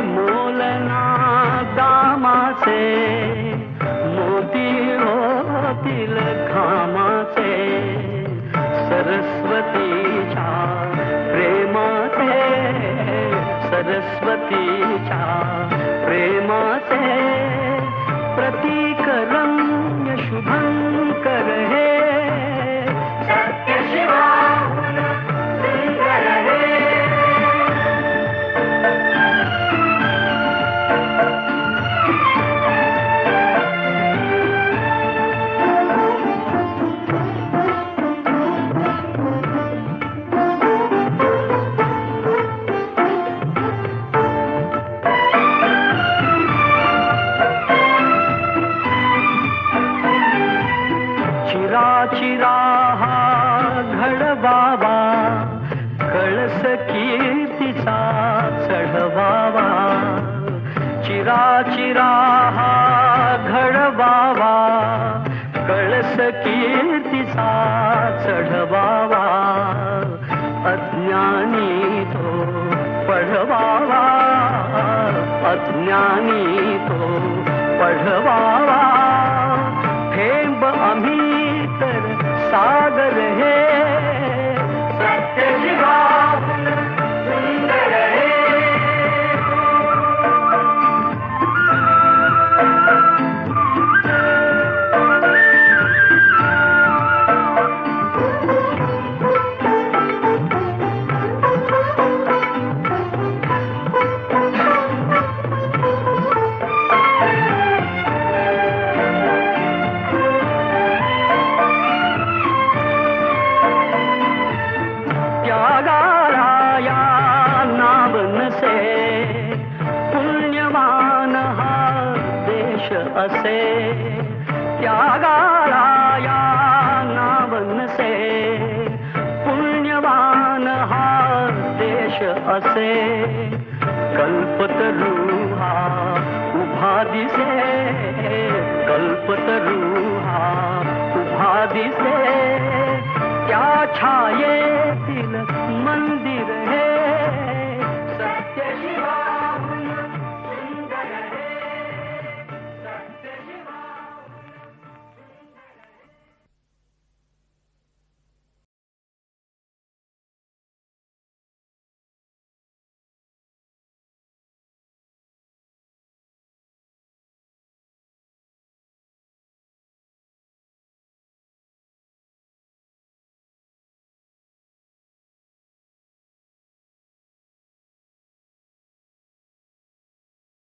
इथे दामा से मोती होतील प्रेमा से सरस्वती सरस्वतीच्या प्रेमाचे प्रतीक चिरा चिरा हा बाबा कळस कीर्तीचा चढवावा. चिरा चिरा हा घडवावा कळस कीर्तीचा चढवावा. अज्ञानी तो पढवावा अज्ञानी तो पढवावा. त्यागाला या नाव नसे पुण्यवान हा देश असे। त्यागाला या नाव नसे पुण्यवान हा देश असे कल्पतरू उभा दिसे। कल्पतरू हा उभा दिसे। त्या मंदिर